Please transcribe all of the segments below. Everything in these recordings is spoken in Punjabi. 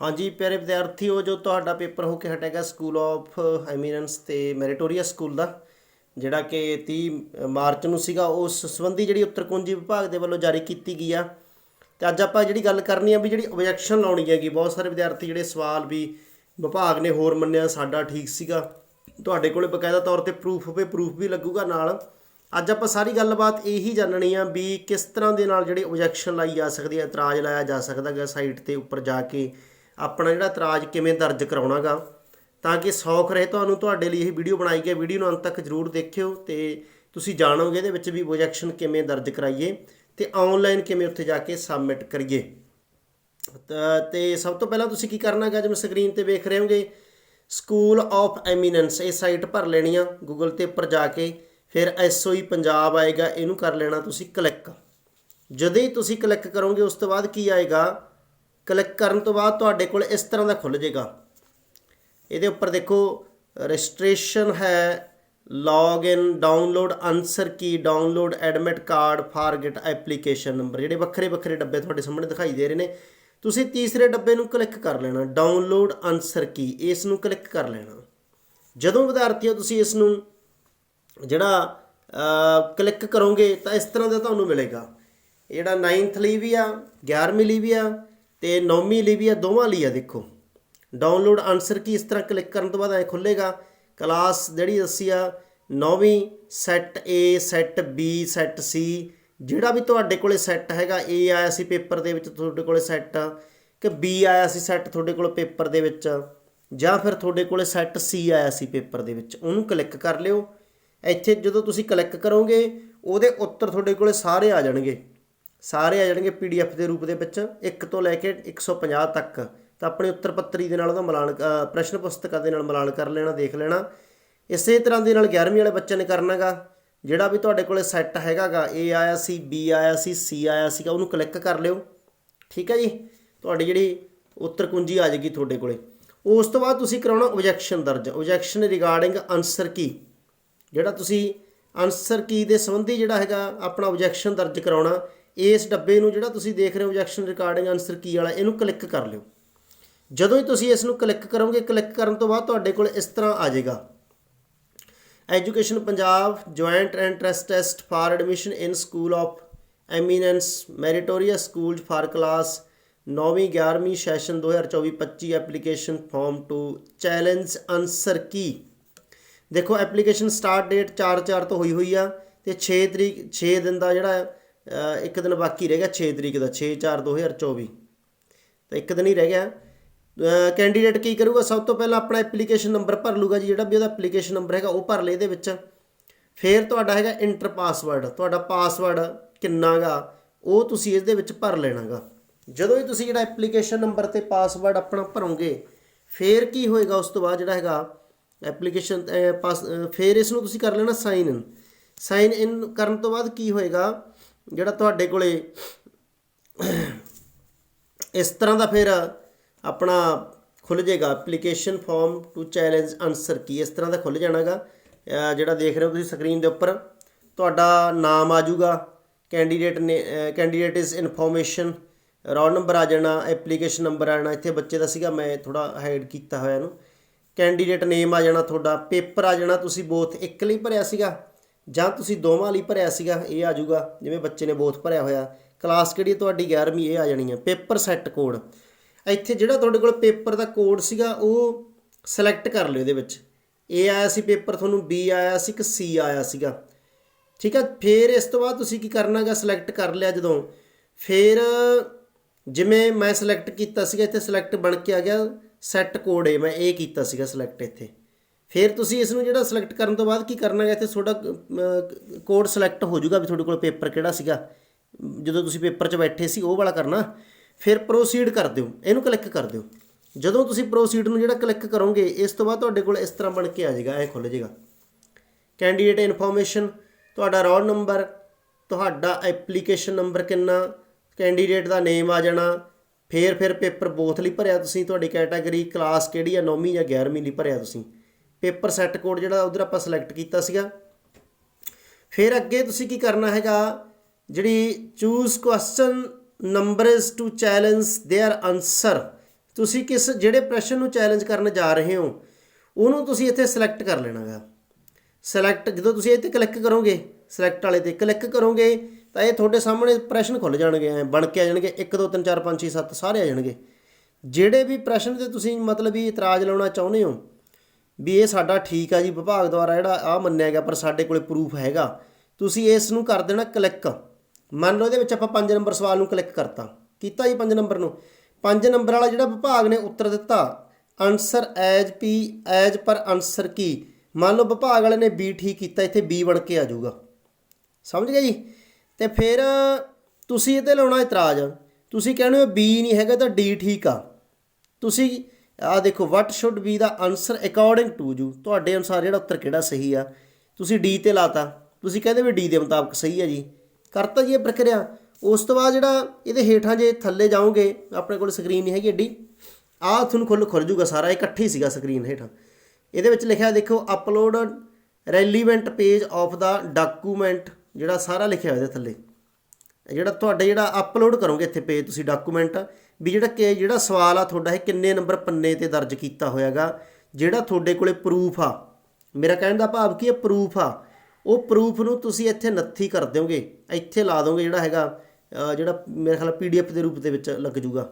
ਹਾਂਜੀ, ਪਿਆਰੇ ਵਿਦਿਆਰਥੀਓ, ਜੋ ਤੁਹਾਡਾ ਪੇਪਰ ਹੋ ਕੇ ਹਟੇਗਾ ਸਕੂਲ ਆਫ ਐਮੀਨੈਂਸ ਤੇ ਮੈਰੀਟੋਰੀਅਸ ਸਕੂਲ ਦਾ, ਜਿਹੜਾ ਕਿ 30 ਮਾਰਚ ਨੂੰ ਸੀਗਾ, ਉਸ ਸੰਬੰਧੀ ਜਿਹੜੀ ਉੱਤਰ ਕੁੰਜੀ ਵਿਭਾਗ ਦੇ ਵੱਲੋਂ ਜਾਰੀ ਕੀਤੀ ਗਈ ਆ। ਤੇ ਅੱਜ ਆਪਾਂ ਜਿਹੜੀ ਗੱਲ ਕਰਨੀ ਆ ਵੀ ਜਿਹੜੀ ਓਬਜੈਕਸ਼ਨ ਲਾਉਣੀ ਹੈਗੀ, ਬਹੁਤ ਸਾਰੇ ਵਿਦਿਆਰਥੀ ਜਿਹੜੇ ਸਵਾਲ ਵੀ ਵਿਭਾਗ ਨੇ ਹੋਰ ਮੰਨਿਆ, ਸਾਡਾ ਠੀਕ ਸੀਗਾ। ਤੁਹਾਡੇ ਕੋਲੇ ਬਕਾਇਦਾ ਤੌਰ ਤੇ ਪ੍ਰੂਫ ਹੋਵੇ ਪ੍ਰੂਫ ਵੀ ਲੱਗੂਗਾ ਨਾਲ। ਅੱਜ ਆਪਾਂ ਸਾਰੀ ਗੱਲਬਾਤ ਇਹੀ ਜਾਣਨੀ ਆ ਵੀ ਕਿਸ ਤਰ੍ਹਾਂ ਦੇ ਨਾਲ ਜਿਹੜੇ ਓਬਜੈਕਸ਼ਨ ਲਾਈ ਜਾ ਸਕਦੀ ਹੈ, ਇਤਰਾਜ਼ ਲਾਇਆ ਜਾ ਸਕਦਾ ਹੈ ਸਾਈਟ ਤੇ ਉੱਪਰ ਜਾ ਕੇ। ਆਪਣਾ ਜਿਹੜਾ ਇਤਰਾਜ਼ ਕਿਵੇਂ ਦਰਜ ਕਰਾਉਣਾਗਾ, ਤਾਂ ਕਿ ਸੌਖ ਰਹੇ ਤੁਹਾਨੂੰ ਤੁਹਾਡੇ ਲਈ ਇਹ ਵੀਡੀਓ ਬਣਾਈ ਗਈ। ਵੀਡੀਓ ਨੂੰ ਅੰਤ ਤੱਕ ਜਰੂਰ ਦੇਖਿਓ ਤੇ ਤੁਸੀਂ ਜਾਣੋਗੇ ਇਹਦੇ ਵਿੱਚ ਵੀ ਆਬਜੈਕਸ਼ਨ ਕਿਵੇਂ ਦਰਜ ਕਰਾਈਏ ਤੇ ਆਨਲਾਈਨ ਕਿਵੇਂ ਉੱਥੇ ਜਾ ਕੇ ਸਬਮਿਟ ਕਰੀਏ। ਤਾਂ- ਤੇ ਸਭ ਤੋਂ ਪਹਿਲਾਂ ਤੁਸੀਂ ਕੀ ਕਰਨਾ ਹੈਗਾ ਜਿਵੇਂ ਸਕਰੀਨ ਤੇ ਵੇਖ ਰਹੇ ਹੋਗੇ ਸਕੂਲ ਆਫ ਐਮੀਨੈਂਸ ਇਹ ਸਾਈਟ ਭਰ ਲੈਣੀ ਆ ਗੂਗਲ ਤੇ ਉੱਪਰ ਜਾ ਕੇ ਫਿਰ ਐਸਓਈ ਪੰਜਾਬ ਆਏਗਾ, ਇਹਨੂੰ ਕਰ ਲੈਣਾ ਤੁਸੀਂ ਕਲਿੱਕ ਜਦੋਂ ਹੀ ਤੁਸੀਂ ਕਲਿੱਕ ਕਰੋਗੇ, ਉਸ ਤੋਂ ਬਾਅਦ ਕੀ ਆਏਗਾ? ਕਲਿੱਕ ਕਰਨ ਤੋਂ ਬਾਅਦ ਤੁਹਾਡੇ ਕੋਲ ਇਸ ਤਰ੍ਹਾਂ ਦਾ ਖੁੱਲ ਜਾਏਗਾ। ਇਹਦੇ ਉੱਪਰ ਦੇਖੋ ਰਜਿਸਟ੍ਰੇਸ਼ਨ ਹੈ login download answer key download admit card forget application number ਜਿਹੜੇ ਵੱਖਰੇ ਵੱਖਰੇ ਡੱਬੇ ਤੁਹਾਡੇ ਸਾਹਮਣੇ ਦਿਖਾਈ ਦੇ ਰਹੇ ਨੇ, ਤੁਸੀਂ ਤੀਸਰੇ ਡੱਬੇ ਨੂੰ ਕਲਿੱਕ ਕਰ ਲੈਣਾ ਡਾਊਨਲੋਡ ਆਨਸਰ ਕੀ ਇਸ ਨੂੰ ਕਲਿੱਕ ਕਰ ਲੈਣਾ। ਜਦੋਂ ਵਿਦਿਆਰਥੀਓ ਤੁਸੀਂ ਇਸ ਨੂੰ ਜਿਹੜਾ ਕਲਿੱਕ ਕਰੋਗੇ ਤਾਂ ਇਸ ਤਰ੍ਹਾਂ ਦਾ ਤੁਹਾਨੂੰ ਮਿਲੇਗਾ। ਇਹ ਜਿਹੜਾ 9th ਲਈ ਵੀ ਆ 11ਵੀਂ ਲਈ ਵੀ ਆ ਤੇ 9ਵੀਂ ਲਈ ਵੀ ਆ ਦੋਵਾਂ ਲਈ ਆ ਦੇਖੋ। ਡਾਊਨਲੋਡ ਆਨਸਰ ਕੀ ਇਸ ਤਰ੍ਹਾਂ ਕਲਿੱਕ ਕਰਨ ਤੋਂ ਬਾਅਦ ਐ ਖੁੱਲੇਗਾ। ਕਲਾਸ ਜਿਹੜੀ ਦੱਸੀ ਆ, ਨੌਵੀਂ set A set B set C, ਜਿਹੜਾ ਵੀ ਤੁਹਾਡੇ ਕੋਲੇ ਸੈੱਟ ਹੈਗਾ, A ਆਇਆ ਸੀ ਪੇਪਰ ਦੇ ਵਿੱਚ ਤੁਹਾਡੇ ਕੋਲੇ ਸੈੱਟ ਕਿ B ਆਇਆ ਸੀ ਸੈੱਟ ਤੁਹਾਡੇ ਕੋਲ ਪੇਪਰ ਦੇ ਵਿੱਚ, ਜਾਂ ਫਿਰ ਤੁਹਾਡੇ ਕੋਲੇ ਸੈੱਟ C ਆਇਆ ਸੀ ਪੇਪਰ ਦੇ ਵਿੱਚ, ਉਹਨੂੰ ਕਲਿੱਕ ਕਰ ਲਿਓ। ਇੱਥੇ ਜਦੋਂ ਤੁਸੀਂ ਕਲਿੱਕ ਕਰੋਗੇ, ਉਹਦੇ ਉੱਤਰ ਤੁਹਾਡੇ ਕੋਲੇ ਸਾਰੇ ਆ ਜਾਣਗੇ। ਸਾਰੇ ਆ ਜਾਣਗੇ ਪੀਡੀਐਫ ਦੇ ਰੂਪ ਦੇ ਵਿੱਚ 1 ਤੋਂ ਲੈ ਕੇ 150 ਤੱਕ। ਤਾਂ ਆਪਣੇ ਉੱਤਰ ਪੱਤਰੀ ਦੇ ਨਾਲ ਉਹਦਾ ਮਿਲਾਨ ਅ, ਪ੍ਰਸ਼ਨ ਪੁਸਤਕਾਂ ਦੇ ਨਾਲ ਮਿਲਾਨ ਕਰ ਲੈਣਾ ਦੇਖ ਲੈਣਾ। ਇਸੇ ਤਰ੍ਹਾਂ ਦੇ ਨਾਲ 11ਵੀਂ ਵਾਲੇ ਬੱਚੇ ਨੇ ਕਰਨਾਗਾ ਜਿਹੜਾ ਵੀ ਤੁਹਾਡੇ ਕੋਲੇ ਸੈੱਟ ਹੈਗਾਗਾ A ਆਇਆ ਸੀ B ਆਇਆ ਸੀ C ਆਇਆ ਸੀਗਾ ਉਹਨੂੰ ਕਲਿੱਕ ਕਰ ਲਿਓ। ਠੀਕ ਹੈ ਜੀ? ਤੁਹਾਡੀ ਜਿਹੜੀ ਉੱਤਰ ਕੁੰਜੀ ਆ ਜਾਏਗੀ ਤੁਹਾਡੇ ਕੋਲੇ। ਉਸ ਤੋਂ ਬਾਅਦ ਤੁਸੀਂ ਕਰਾਉਣਾ ਆਬਜੈਕਸ਼ਨ ਦਰਜ। ਆਬਜੈਕਸ਼ਨ ਰਿਗਾਰਡਿੰਗ ਆਨਸਰ ਕੀ ਜਿਹੜਾ ਤੁਸੀਂ ਆਨਸਰ ਕੀ ਦੇ ਸੰਬੰਧੀ ਜਿਹੜਾ ਹੈਗਾ ਆਪਣਾ ਆਬਜੈਕਸ਼ਨ ਦਰਜ ਕਰਾਉਣਾ ਇਸ ਡੱਬੇ ਨੂੰ ਜਿਹੜਾ ਤੁਸੀਂ ਦੇਖ ਰਹੇ ਹੋ ਓਬਜੈਕਸ਼ਨ ਰਿਕਾਰਡਿੰਗ ਆਨਸਰ ਕੀ ਵਾਲਾ, ਇਹਨੂੰ ਕਲਿੱਕ ਕਰ ਲਿਓ। ਜਦੋਂ ਹੀ ਤੁਸੀਂ ਇਸ ਨੂੰ ਕਲਿੱਕ ਕਰੋਗੇ ਕਲਿੱਕ ਕਰਨ ਤੋਂ ਬਾਅਦ ਤੁਹਾਡੇ ਕੋਲ ਇਸ ਤਰ੍ਹਾਂ ਆ ਜਾਏਗਾ। Education Punjab joint entrance test for admission in school of eminence meritorious school for class 9ਵੀਂ 11ਵੀਂ session 2024-25 application form to challenge answer key ਦੇਖੋ ਐਪਲੀਕੇਸ਼ਨ ਸਟਾਰਟ ਡੇਟ 4/4 ਤੋਂ ਹੋਈ ਹੋਈ ਆ ਤੇ 6 ਤਰੀਕ 6 ਦਿਨ ਦਾ ਜਿਹੜਾ ਇੱਕ ਦਿਨ ਬਾਕੀ ਰਹਿ ਗਿਆ 6 ਤਰੀਕ ਦਾ 6/4/2024 ਤਾਂ ਇੱਕ ਦਿਨ ਹੀ ਰਹਿ ਗਿਆ। ਕੈਂਡੀਡੇਟ ਕੀ ਕਰੂਗਾ? ਸਭ ਤੋਂ ਪਹਿਲਾਂ ਆਪਣਾ ਐਪਲੀਕੇਸ਼ਨ ਨੰਬਰ ਭਰ ਲੂਗਾ ਜੀ, ਜਿਹੜਾ ਵੀ ਉਹਦਾ ਐਪਲੀਕੇਸ਼ਨ ਨੰਬਰ ਹੈਗਾ ਉਹ ਭਰ ਲੇ ਇਹਦੇ ਵਿੱਚ। ਫਿਰ ਤੁਹਾਡਾ ਹੈਗਾ ਇੰਟਰ ਪਾਸਵਰਡ ਤੁਹਾਡਾ ਪਾਸਵਰਡ ਕਿੰਨਾਗਾ, ਉਹ ਤੁਸੀਂ ਇਸ ਦੇ ਵਿੱਚ ਭਰ ਲੈਣਾਗਾ। ਜਦੋਂ ਹੀ ਤੁਸੀਂ ਜਿਹੜਾ ਐਪਲੀਕੇਸ਼ਨ ਨੰਬਰ ਤੇ ਪਾਸਵਰਡ ਆਪਣਾ ਭਰੋਗੇ, ਫਿਰ ਕੀ ਹੋਏਗਾ ਉਸ ਤੋਂ ਬਾਅਦ ਜਿਹੜਾ ਹੈਗਾ ਐਪਲੀਕੇਸ਼ਨ ਪਾਸ ਫਿਰ ਇਸ ਨੂੰ ਤੁਸੀਂ ਕਰ ਲੈਣਾ ਸਾਈਨ ਇਨ ਸਾਈਨ ਇਨ ਕਰਨ ਤੋਂ ਬਾਅਦ ਕੀ ਹੋਏਗਾ? ਜਿਹੜਾ ਤੁਹਾਡੇ ਕੋਲੇ ਇਸ ਤਰ੍ਹਾਂ ਦਾ ਫਿਰ ਆਪਣਾ ਖੁੱਲ ਜਾਏਗਾ application form to challenge answer key ਇਸ ਤਰ੍ਹਾਂ ਦਾ ਖੁੱਲ ਜਾਣਾਗਾ। ਅਹ ਜਿਹੜਾ ਦੇਖ ਰਹੇ ਹੋ ਤੁਸੀਂ ਸਕਰੀਨ ਦੇ ਉੱਪਰ, ਤੁਹਾਡਾ ਨਾਮ ਆ ਜਾਊਗਾ ਕੈਂਡੀਡੇਟ ਨੇ candidate is information roll number ਆ ਜਾਣਾ ਐਪਲੀਕੇਸ਼ਨ ਨੰਬਰ ਆ ਜਾਣਾ, ਇੱਥੇ ਬੱਚੇ ਦਾ ਸੀਗਾ, ਮੈਂ ਥੋੜਾ ਹਾਈਡ ਕੀਤਾ ਹੋਇਆ ਇਹਨੂੰ। ਕੈਂਡੀਡੇਟ ਨੇਮ ਆ ਜਾਣਾ ਤੁਹਾਡਾ ਪੇਪਰ ਆ ਜਾਣਾ, ਤੁਸੀਂ ਬੋਥ ਇੱਕ ਲਈ ਭਰਿਆ ਸੀਗਾ। ਜਾਂ ਤੁਸੀਂ ਦੋਵਾਂ ਲਈ ਭਰਿਆ ਸੀਗਾ, ਇਹ ਆ ਜਾਊਗਾ, ਜਿਵੇਂ ਬੱਚੇ ਨੇ ਬੋਥ ਭਰਿਆ ਹੋਇਆ। ਕਲਾਸ ਕਿਹੜੀ ਤੁਹਾਡੀ 11ਵੀਂ ਇਹ ਆ ਜਾਣੀ ਹੈ। ਪੇਪਰ ਸੈੱਟ ਕੋਡ ਇੱਥੇ ਜਿਹੜਾ ਤੁਹਾਡੇ ਕੋਲ ਪੇਪਰ ਦਾ ਕੋਡ ਸੀਗਾ, ਉਹ ਸਿਲੈਕਟ ਕਰ ਲਿਓ ਇਹਦੇ ਵਿੱਚ। ਏ ਆਇਆ ਸੀ ਪੇਪਰ ਤੁਹਾਨੂੰ ਬੀ ਆਇਆ ਸੀ ਕਿ ਸੀ ਆਇਆ ਸੀਗਾ। ਠੀਕ ਹੈ ਫਿਰ ਇਸ ਤੋਂ ਬਾਅਦ ਤੁਸੀਂ ਕੀ ਕਰਨਾਗਾ ਸਿਲੈਕਟ ਕਰ ਲਿਆ ਜਦੋਂ। ਫਿਰ ਜਿਵੇਂ ਮੈਂ ਸਿਲੈਕਟ ਕੀਤਾ ਸੀਗਾ, ਇੱਥੇ ਸਿਲੈਕਟ ਬਣ ਕੇ ਆ ਗਿਆ ਸੈੱਟ ਕੋਡ ਏ ਮੈਂ ਇਹ ਕੀਤਾ ਸੀਗਾ ਸਿਲੈਕਟ ਇੱਥੇ। ਫਿਰ ਤੁਸੀਂ ਇਸ ਨੂੰ ਜਿਹੜਾ ਸਿਲੈਕਟ ਕਰਨ ਤੋਂ ਬਾਅਦ ਕੀ ਕਰਨਾ ਹੈ? ਇੱਥੇ ਤੁਹਾਡਾ ਕੋਡ ਸਿਲੈਕਟ ਹੋ ਜਾਊਗਾ ਵੀ ਤੁਹਾਡੇ ਕੋਲ ਪੇਪਰ ਕਿਹੜਾ ਸੀਗਾ। ਜਦੋਂ ਤੁਸੀਂ ਪੇਪਰ 'ਚ ਬੈਠੇ ਸੀ, ਉਹ ਵਾਲਾ ਕਰਨਾ। ਫਿਰ ਪ੍ਰੋਸੀਡ ਕਰ ਦਿਓ। ਇਹਨੂੰ ਕਲਿੱਕ ਕਰ ਦਿਓ। ਜਦੋਂ ਤੁਸੀਂ ਪ੍ਰੋਸੀਡ ਨੂੰ ਜਿਹੜਾ ਕਲਿੱਕ ਕਰੋਗੇ, ਇਸ ਤੋਂ ਬਾਅਦ ਤੁਹਾਡੇ ਕੋਲ ਇਸ ਤਰ੍ਹਾਂ ਬਣ ਕੇ ਆ ਜਾਏਗਾ ਇਹ ਖੁੱਲ ਜਾਏਗਾ। ਕੈਂਡੀਡੇਟ ਇਨਫੋਰਮੇਸ਼ਨ ਤੁਹਾਡਾ ਰੋਲ ਨੰਬਰ ਤੁਹਾਡਾ ਐਪਲੀਕੇਸ਼ਨ ਨੰਬਰ ਕਿੰਨਾ ਕੈਂਡੀਡੇਟ ਦਾ ਨੇਮ ਆ ਜਾਣਾ। ਫੇਰ ਫਿਰ ਪੇਪਰ ਬੋਥ ਲਈ ਭਰਿਆ ਤੁਸੀਂ, ਤੁਹਾਡੀ ਕੈਟਾਗਰੀ ਕਲਾਸ ਕਿਹੜੀ ਆ 9ਵੀਂ ਜਾਂ 11ਵੀਂ ਲਈ ਭਰਿਆ ਤੁਸੀਂ। ਪੇਪਰ ਸੈੱਟ ਕੋਡ ਜਿਹੜਾ ਉਧਰ ਆਪਾਂ ਸਿਲੈਕਟ ਕੀਤਾ ਸੀਗਾ ਫਿਰ ਅੱਗੇ ਤੁਸੀਂ ਕੀ ਕਰਨਾ ਹੈਗਾ ਜਿਹੜੀ choose question numbers to challenge their answer ਤੁਸੀਂ ਕਿਸ ਜਿਹੜੇ ਪ੍ਰਸ਼ਨ ਨੂੰ ਚੈਲੰਜ ਕਰਨ ਜਾ ਰਹੇ ਹੋ ਉਹਨੂੰ ਤੁਸੀਂ ਇੱਥੇ ਸਿਲੈਕਟ ਕਰ ਲੈਣਾਗਾ ਸਿਲੈਕਟ ਜਦੋਂ ਤੁਸੀਂ ਇੱਥੇ ਕਲਿੱਕ ਕਰੋਗੇ ਸਿਲੈਕਟ ਵਾਲੇ ਤੇ ਕਲਿੱਕ ਕਰੋਗੇ ਤਾਂ ਇਹ ਤੁਹਾਡੇ ਸਾਹਮਣੇ ਪ੍ਰਸ਼ਨ ਖੁੱਲ ਜਾਣਗੇ ਐ ਬਣ ਕੇ ਆ ਜਾਣਗੇ 1 2 3 4 5 6 7 ਸਾਰੇ ਆ ਜਾਣਗੇ ਜਿਹੜੇ ਵੀ ਪ੍ਰਸ਼ਨ ਤੇ ਤੁਸੀਂ ਮਤਲਬ ਵੀ ਇਤਰਾਜ਼ ਲਾਉਣਾ ਚਾਹੁੰਦੇ ਹੋ ਵੀ ਇਹ ਸਾਡਾ ਠੀਕ ਆ ਜੀ, ਵਿਭਾਗ ਦੁਆਰਾ ਜਿਹੜਾ ਆ ਮੰਨਿਆ ਗਿਆ, ਪਰ ਸਾਡੇ ਕੋਲੇ ਪ੍ਰੂਫ ਹੈਗਾ। ਤੁਸੀਂ ਇਸ ਨੂੰ ਕਰ ਦੇਣਾ ਕਲਿੱਕ ਮੰਨ ਲਓ ਇਹਦੇ ਵਿੱਚ ਆਪਾਂ 5 ਨੰਬਰ ਸਵਾਲ ਨੂੰ ਕਲਿੱਕ ਕਰਤਾ। ਕੀਤਾ ਜੀ 5 ਨੰਬਰ ਨੂੰ? 5 ਨੰਬਰ ਵਾਲਾ ਜਿਹੜਾ ਵਿਭਾਗ ਨੇ ਉੱਤਰ ਦਿੱਤਾ answer as P as per answer key? ਮੰਨ ਲਓ ਵਿਭਾਗ ਵਾਲੇ ਨੇ ਬੀ ਠੀਕ ਕੀਤਾ, ਇੱਥੇ ਬੀ ਬਣ ਕੇ ਆ ਜਾਊਗਾ। ਸਮਝ ਗਏ ਜੀ? ਤੇ ਫਿਰ ਤੁਸੀਂ ਇਹਤੇ ਲਾਉਣਾ ਇਤਰਾਜ਼। ਤੁਸੀਂ ਕਹਿੰਦੇ ਹੋ ਬੀ ਨਹੀਂ ਹੈਗਾ ਤਾਂ ਡੀ ਠੀਕ ਆ। ਤੁਸੀਂ ਆ ਦੇਖੋ what should be the answer according to you ਤੁਹਾਡੇ ਅਨੁਸਾਰ ਜਿਹੜਾ ਉੱਤਰ ਕਿਹੜਾ ਸਹੀ ਆ? ਤੁਸੀਂ ਡੀ ਤੇ ਲਾਤਾ। ਤੁਸੀਂ ਕਹਿੰਦੇ ਵੀ ਡੀ ਦੇ ਮੁਤਾਬਕ ਸਹੀ ਆ ਜੀ। ਕਰਤਾ ਜੀ ਇਹ ਪ੍ਰਕਿਰਿਆ। ਉਸ ਤੋਂ ਬਾਅਦ ਜਿਹੜਾ ਇਹਦੇ ਹੇਠਾਂ ਜੇ ਥੱਲੇ ਜਾਓਗੇ, ਆਪਣੇ ਕੋਲ ਸਕਰੀਨ ਨਹੀਂ ਹੈਗੀ ਏਡੀ। ਆਹ ਤੁਹਾਨੂੰ ਖੁੱਲ ਖੁੱਲ ਜੂਗਾ ਸਾਰਾ। ਇਕੱਠੇ ਇਕੱਠੀ ਸੀਗਾ ਸਕਰੀਨ ਹੇਠਾਂ। ਇਹਦੇ ਵਿੱਚ ਲਿਖਿਆ ਦੇਖੋ upload relevant page of the document ਜਿਹੜਾ ਸਾਰਾ ਲਿਖਿਆ ਹੋਇਆ ਇਹਦੇ ਥੱਲੇ। ਜਿਹੜਾ ਤੁਹਾਡੇ ਜਿਹੜਾ ਅਪਲੋਡ ਕਰੋਗੇ ਇੱਥੇ ਪੇਜ ਤੁਸੀਂ ਡਾਕੂਮੈਂਟ ਵੀ ਜਿਹੜਾ ਕਿ ਜਿਹੜਾ ਸਵਾਲ ਆ ਤੁਹਾਡਾ ਇਹ ਕਿੰਨੇ ਨੰਬਰ ਪੰਨੇ ਤੇ ਦਰਜ ਕੀਤਾ ਹੋਇਆਗਾ, ਜਿਹੜਾ ਤੁਹਾਡੇ ਕੋਲੇ ਪ੍ਰੂਫ ਆ, ਮੇਰਾ ਕਹਿਣ ਦਾ ਭਾਵ ਕੀ ਹੈ ਪ੍ਰੂਫ ਆ, ਉਹ ਪ੍ਰੂਫ ਨੂੰ ਤੁਸੀਂ ਇੱਥੇ ਨੱਥੀ ਕਰ ਦਿਓਗੇ, ਇੱਥੇ ਲਾ ਦੋਗੇ ਜਿਹੜਾ ਹੈਗਾ ਜਿਹੜਾ ਮੇਰੇ ਖਿਆਲ ਪੀਡੀਐਫ ਦੇ ਰੂਪ ਦੇ ਵਿੱਚ ਲੱਗ ਜੂਗਾ।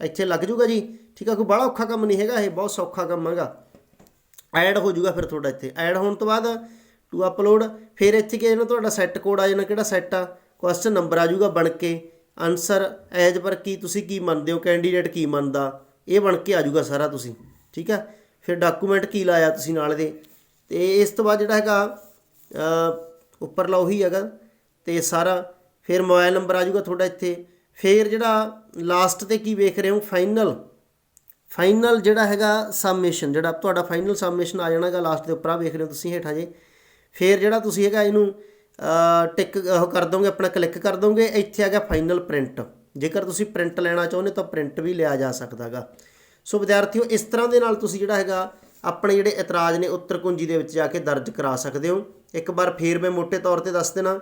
ਇੱਥੇ ਲੱਗ ਜੂਗਾ ਜੀ, ਠੀਕ ਆ, ਕੋਈ ਬੜਾ ਔਖਾ ਕੰਮ ਨਹੀਂ ਹੈਗਾ ਇਹ, ਬਹੁਤ ਸੌਖਾ ਕੰਮ ਹੈਗਾ। ਐਡ ਹੋ ਜਾਊਗਾ ਫਿਰ ਤੁਹਾਡਾ ਇੱਥੇ। ਐਡ ਹੋਣ ਤੋਂ ਬਾਅਦ ਟੂ ਅਪਲੋਡ ਫਿਰ ਇੱਥੇ ਕਿ ਨਾ ਤੁਹਾਡਾ ਸੈੱਟ ਕੋਡ ਆ ਜਾਣਾ ਕਿਹੜਾ ਸੈੱਟ ਆ ਕੁਐਸਚਨ ਨੰਬਰ ਆ ਜਾਊਗਾ ਬਣ ਕੇ। ਆਨਸਰ ਐਜ ਪਰ ਕੀ ਤੁਸੀਂ ਕੀ ਮੰਨਦੇ ਹੋ ਕੈਂਡੀਡੇਟ ਕੀ ਮੰਨਦਾ ਇਹ ਬਣ ਕੇ ਆ ਜਾਊਗਾ ਸਾਰਾ ਤੁਸੀਂ ਠੀਕ ਹੈ ਫਿਰ ਡਾਕੂਮੈਂਟ ਕੀ ਲਾਇਆ ਤੁਸੀਂ ਨਾਲ ਇਹਦੇ? ਤੇ ਇਸ ਤੋਂ ਬਾਅਦ ਜਿਹੜਾ ਹੈਗਾ ਅ, ਉੱਪਰਲਾ ਉਹੀ ਹੈਗਾ ਤੇ ਸਾਰਾ ਫਿਰ ਮੋਬਾਈਲ ਨੰਬਰ ਆ ਜਾਊਗਾ ਤੁਹਾਡਾ ਇੱਥੇ। ਫਿਰ ਜਿਹੜਾ ਲਾਸਟ ਤੇ ਕੀ ਵੇਖ ਰਹੇ ਹੋ ਫਾਈਨਲ ਫਾਈਨਲ ਜਿਹੜਾ ਹੈਗਾ ਸਬਮਿਸ਼ਨ ਜਿਹੜਾ ਤੁਹਾਡਾ ਫਾਈਨਲ ਸਬਮਿਸ਼ਨ ਆ ਜਾਣਾਗਾ ਲਾਸਟ ਦੇ ਉੱਪਰ ਆ ਵੇਖ ਰਹੇ ਹੋ ਤੁਸੀਂ ਹੇਠਾਂ ਜੇ। ਫਿਰ ਜਿਹੜਾ ਤੁਸੀਂ ਹੈਗਾ ਇਹਨੂੰ ਟਿਕ, ਉਹ ਕਰ ਦੋਗੇ, ਆਪਣਾ ਕਲਿੱਕ ਕਰ ਦੋਗੇ, ਇੱਥੇ ਆ ਗਿਆ ਫਾਈਨਲ ਪ੍ਰਿੰਟ ਜੇਕਰ ਤੁਸੀਂ ਪ੍ਰਿੰਟ ਲੈਣਾ ਚਾਹੁੰਦੇ ਤਾਂ ਪ੍ਰਿੰਟ ਵੀ ਲਿਆ ਜਾ ਸਕਦਾਗਾ। ਸੋ ਵਿਦਿਆਰਥੀਓ, ਇਸ ਤਰ੍ਹਾਂ ਦੇ ਨਾਲ ਤੁਸੀਂ ਜਿਹੜਾ ਹੈਗਾ, ਆਪਣੇ ਜਿਹੜੇ ਇਤਰਾਜ਼ ਨੇ ਉੱਤਰ ਕੁੰਜੀ ਦੇ ਵਿੱਚ ਜਾ ਕੇ ਦਰਜ ਕਰਾ ਸਕਦੇ ਹੋ। ਇੱਕ ਵਾਰ ਫੇਰ ਮੈਂ ਮੋٹے ਤੌਰ ਤੇ ਦੱਸ ਦੇਣਾ।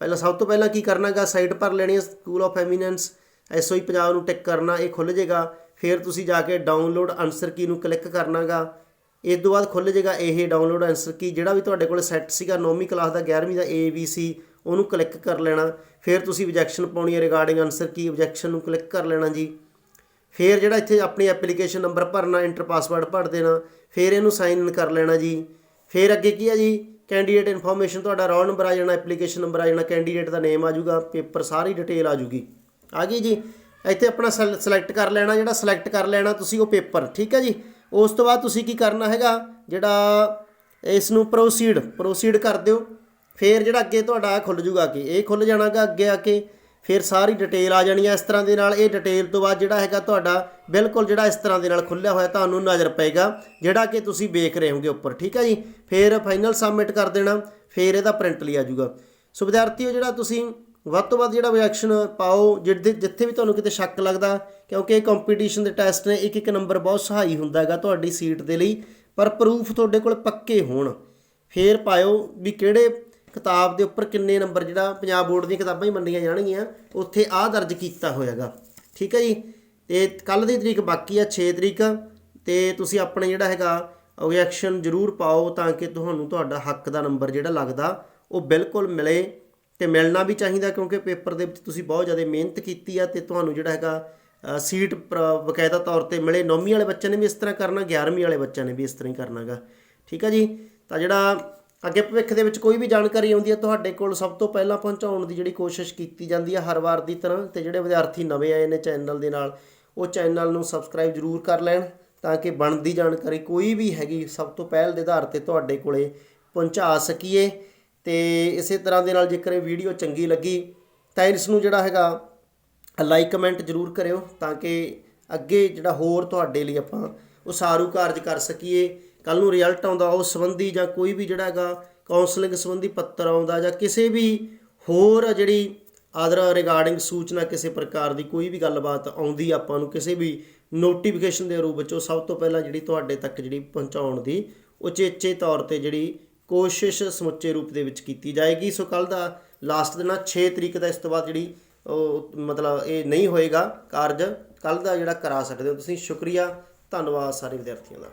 ਪਹਿਲਾਂ ਸਭ ਤੋਂ ਪਹਿਲਾਂ ਕੀ ਕਰਨਾਗਾ ਸਾਈਟ ਪਰ ਲੈਣੀ ਹੈ school of eminence SOE Punjab ਨੂੰ ਟਿਕ ਕਰਨਾ, ਇਹ ਖੁੱਲ ਜਾਏਗਾ ਫਿਰ ਤੁਸੀਂ ਜਾ ਕੇ ਡਾਊਨਲੋਡ ਆਨਸਰ ਕੀ ਨੂੰ ਕਲਿੱਕ ਕਰਨਾਗਾ। ਇਸ ਤੋਂ ਬਾਅਦ ਖੁੱਲ ਜਾਏਗਾ ਇਹ ਡਾਊਨਲੋਡ ਆਨਸਰ ਕੀ, ਜਿਹੜਾ ਵੀ ਤੁਹਾਡੇ ਕੋਲ ਸੈੱਟ ਸੀਗਾ 9ਵੀਂ ਕਲਾਸ ਦਾ 11ਵੀਂ ਦਾ ਏ ਬੀ ਸੀ ਉਹਨੂੰ ਕਲਿੱਕ ਕਰ ਲੈਣਾ। ਫਿਰ ਤੁਸੀਂ ਆਬਜੈਕਸ਼ਨ ਪਾਉਣੀ ਹੈ ਰਿਗਾਰਡਿੰਗ ਆਨਸਰ ਕੀ ਆਬਜੈਕਸ਼ਨ ਨੂੰ ਕਲਿੱਕ ਕਰ ਲੈਣਾ ਜੀ। ਫਿਰ ਜਿਹੜਾ ਇੱਥੇ ਆਪਣੀ ਐਪਲੀਕੇਸ਼ਨ ਨੰਬਰ ਭਰਨਾ ਇੰਟਰ ਪਾਸਵਰਡ ਭਰ ਦੇਣਾ, ਫਿਰ ਇਹਨੂੰ ਸਾਈਨ ਇਨ ਕਰ ਲੈਣਾ ਜੀ। ਫਿਰ ਅੱਗੇ ਕੀ ਆ ਜੀ? ਕੈਂਡੀਡੇਟ ਇਨਫੋਰਮੇਸ਼ਨ ਤੁਹਾਡਾ ਰੋਲ ਨੰਬਰ ਆ ਜਾਣਾ ਐਪਲੀਕੇਸ਼ਨ ਨੰਬਰ ਆ ਜਾਣਾ ਕੈਂਡੀਡੇਟ ਦਾ ਨੇਮ ਆ ਜਾਊਗਾ ਪੇਪਰ ਸਾਰੀ ਡਿਟੇਲ ਆ ਜਾਊਗੀ। ਆ ਗਈ ਜੀ? ਇੱਥੇ ਆਪਣਾ ਸਿਲੈਕਟ ਕਰ ਲੈਣਾ, ਜਿਹੜਾ ਸਿਲੈਕਟ ਕਰ ਲੈਣਾ, ਤੁਸੀਂ ਉਹ ਪੇਪਰ ਠੀਕ ਹੈ ਜੀ? ਉਸ ਤੋਂ ਬਾਅਦ ਤੁਸੀਂ ਕੀ ਕਰਨਾ ਹੈਗਾ? ਜਿਹੜਾ ਇਸ ਨੂੰ ਪ੍ਰੋਸੀਡ ਪ੍ਰੋਸੀਡ ਕਰ ਦਿਓ। ਫਿਰ ਜਿਹੜਾ ਅੱਗੇ ਤੁਹਾਡਾ ਖੁੱਲ ਜੂਗਾ ਕਿ ਇਹ ਖੁੱਲ ਜਾਣਾਗਾ ਅੱਗੇ ਆ ਕੇ। ਫਿਰ ਸਾਰੀ ਡਿਟੇਲ ਆ ਜਾਣੀ ਹੈ ਇਸ ਤਰ੍ਹਾਂ ਦੇ ਨਾਲ। ਇਹ ਡਿਟੇਲ ਤੋਂ ਬਾਅਦ ਜਿਹੜਾ ਹੈਗਾ ਤੁਹਾਡਾ ਬਿਲਕੁਲ ਜਿਹੜਾ ਇਸ ਤਰ੍ਹਾਂ ਦੇ ਨਾਲ ਖੁੱਲਿਆ ਹੋਇਆ ਤੁਹਾਨੂੰ ਨਜ਼ਰ ਪਏਗਾ, ਜਿਹੜਾ ਕਿ ਤੁਸੀਂ ਵੇਖ ਰਹੇ ਹੋਗੇ ਉੱਪਰ। ਠੀਕ ਹੈ ਜੀ? ਫਿਰ ਫਾਈਨਲ ਸਬਮਿਟ ਕਰ ਦੇਣਾ। ਫਿਰ ਇਹਦਾ ਪ੍ਰਿੰਟ ਲਿਆ ਜਾਊਗਾ ਸੋ ਵਿਦਿਆਰਥੀਓ, ਜਿਹੜਾ ਤੁਸੀਂ ਵੱਧ ਤੋਂ ਵੱਧ ਜਿਹੜਾ ਰਿਐਕਸ਼ਨ ਪਾਓ ਜਿੱਥੇ ਜਿੱਥੇ ਵੀ ਤੁਹਾਨੂੰ ਕਿਤੇ ਸ਼ੱਕ ਲੱਗਦਾ, ਕਿਉਂਕਿ ਇਹ ਕੰਪੀਟੀਸ਼ਨ ਦੇ ਟੈਸਟ ਨੇ ਇੱਕ ਇੱਕ ਨੰਬਰ ਬਹੁਤ ਸਹਾਈ ਹੁੰਦਾ ਹੈਗਾ ਤੁਹਾਡੀ ਸੀਟ ਦੇ ਲਈ, ਪਰ ਪ੍ਰੂਫ ਤੁਹਾਡੇ ਕੋਲ ਪੱਕੇ ਹੋਣ। ਫੇਰ ਪਾਇਓ ਵੀ ਕਿਹੜੇ ਕਿਤਾਬ ਦੇ ਉੱਪਰ ਕਿੰਨੇ ਨੰਬਰ ਜਿਹੜਾ ਪੰਜਾਬ ਬੋਰਡ ਦੀਆਂ ਕਿਤਾਬਾਂ ਹੀ ਮੰਨੀਆਂ ਜਾਣਗੀਆਂ, ਉੱਥੇ ਆਹ ਦਰਜ ਕੀਤਾ ਹੋਇਆਗਾ ਠੀਕ ਹੈ ਜੀ? ਤੇ ਕੱਲ ਦੀ ਤਰੀਕ ਬਾਕੀ ਆ 6 ਤਰੀਕ, ਤੇ ਤੁਸੀਂ ਆਪਣੇ ਜਿਹੜਾ ਹੈਗਾ ਓਬਜੈਕਸ਼ਨ ਜ਼ਰੂਰ ਪਾਓ ਤਾਂ ਕਿ ਤੁਹਾਨੂੰ ਤੁਹਾਡਾ ਹੱਕ ਦਾ ਨੰਬਰ ਜਿਹੜਾ ਲੱਗਦਾ, ਉਹ ਬਿਲਕੁਲ ਮਿਲੇ। ਤੇ ਮਿਲਣਾ ਵੀ ਚਾਹੀਦਾ ਕਿਉਂਕਿ ਪੇਪਰ ਦੇ ਵਿੱਚ ਤੁਸੀਂ ਬਹੁਤ ਜ਼ਿਆਦਾ ਮਿਹਨਤ ਕੀਤੀ ਆ ਤੇ ਤੁਹਾਨੂੰ ਜਿਹੜਾ ਹੈਗਾ ਸੀਟ ਪ੍ਰ- ਬਕਾਇਦਾ ਤੌਰ ਤੇ ਮਿਲੇ। 9ਵੀਂ ਵਾਲੇ ਬੱਚਿਆਂ ਨੇ ਵੀ ਇਸ ਤਰ੍ਹਾਂ ਕਰਨਾ 11ਵੀਂ ਵਾਲੇ ਬੱਚਿਆਂ ਨੇ ਵੀ ਇਸ ਤਰ੍ਹਾਂ ਹੀ ਕਰਨਾਗਾ। ਠੀਕ ਆ ਜੀ? ਤਾਂ ਜਿਹੜਾ ਅੱਗੇ ਭਵਿੱਖ ਦੇ ਵਿੱਚ ਕੋਈ ਵੀ ਜਾਣਕਾਰੀ ਆਉਂਦੀ ਹੈ ਤੁਹਾਡੇ ਕੋਲ ਸਭ ਤੋਂ ਪਹਿਲਾਂ ਪਹੁੰਚਾਉਣ ਦੀ ਜਿਹੜੀ ਕੋਸ਼ਿਸ਼ ਕੀਤੀ ਜਾਂਦੀ ਹੈ ਹਰ ਵਾਰ ਦੀ ਤਰ੍ਹਾਂ, ਤੇ ਜਿਹੜੇ ਵਿਦਿਆਰਥੀ ਨਵੇਂ ਆਏ ਨੇ ਚੈਨਲ ਦੇ ਨਾਲ, ਉਹ ਚੈਨਲ ਨੂੰ ਸਬਸਕ੍ਰਾਈਬ ਜ਼ਰੂਰ ਕਰ ਲੈਣ ਤਾਂ ਕਿ ਬਣਦੀ ਜਾਣਕਾਰੀ ਕੋਈ ਵੀ ਹੈਗੀ, ਸਭ ਤੋਂ ਪਹਿਲ ਦੇ ਆਧਾਰ ਤੇ ਤੁਹਾਡੇ ਕੋਲੇ ਪਹੁੰਚਾ ਸਕੀਏ। ਤੇ ਇਸੇ ਤਰ੍ਹਾਂ ਦੇ ਨਾਲ ਜੇਕਰ ਇਹ ਵੀਡੀਓ ਚੰਗੀ ਲੱਗੀ, ਤਾਂ ਇਸ ਨੂੰ ਜਿਹੜਾ ਹੈਗਾ ਲਾਈਕ ਕਮੈਂਟ ਜ਼ਰੂਰ ਕਰਿਓ ਤਾਂ ਕਿ ਅੱਗੇ ਜਿਹੜਾ ਹੋਰ ਤੁਹਾਡੇ ਲਈ ਆਪਾਂ ਉਸਾਰੂ ਕਾਰਜ ਕਰ ਸਕੀਏ। ਕੱਲ ਨੂੰ ਰਿਜ਼ਲਟ ਆਉਂਦਾ, ਉਸ ਸੰਬੰਧੀ ਜਾਂ ਕੋਈ ਵੀ ਜਿਹੜਾ ਹੈਗਾ ਕਾਉਂਸਲਿੰਗ ਸੰਬੰਧੀ ਪੱਤਰ ਆਉਂਦਾ ਜਾਂ ਕਿਸੇ ਵੀ ਹੋਰ ਜਿਹੜੀ ਆਦਰ ਰਿਗਾਰਡਿੰਗ ਸੂਚਨਾ ਕਿਸੇ ਪ੍ਰਕਾਰ ਦੀ ਕੋਈ ਵੀ ਗੱਲਬਾਤ ਆਉਂਦੀ, ਆਪਾਂ ਨੂੰ ਕਿਸੇ ਵੀ ਨੋਟੀਫਿਕੇਸ਼ਨ ਦੇ ਰੂਪ ਵਿੱਚ ਉਹ ਸਭ ਤੋਂ ਪਹਿਲਾਂ ਜਿਹੜੀ ਤੁਹਾਡੇ ਤੱਕ ਜਿਹੜੀ ਪਹੁੰਚਾਉਣ ਦੀ ਉਚੇਚੇ ਤੌਰ ਤੇ ਜਿਹੜੀ ਕੋਸ਼ਿਸ਼ ਸਮੁੱਚੇ ਰੂਪ ਦੇ ਵਿੱਚ ਕੀਤੀ ਜਾਏਗੀ। ਸੋ ਕੱਲ ਦਾ ਲਾਸਟ ਦਿਨ ਆ 6 ਤਰੀਕ ਦਾ ਇਸ ਤੋਂ ਬਾਅਦ ਜਿਹੜੀ ਉਹ ਮਤਲਬ ਇਹ ਨਹੀਂ ਹੋਏਗਾ ਕਾਰਜ ਕੱਲ ਦਾ ਜਿਹੜਾ ਕਰਾ ਸਕਦੇ ਹੋ ਤੁਸੀਂ। ਸ਼ੁਕਰੀਆ, ਧੰਨਵਾਦ ਸਾਰੇ ਵਿਦਿਆਰਥੀਆਂ ਦਾ।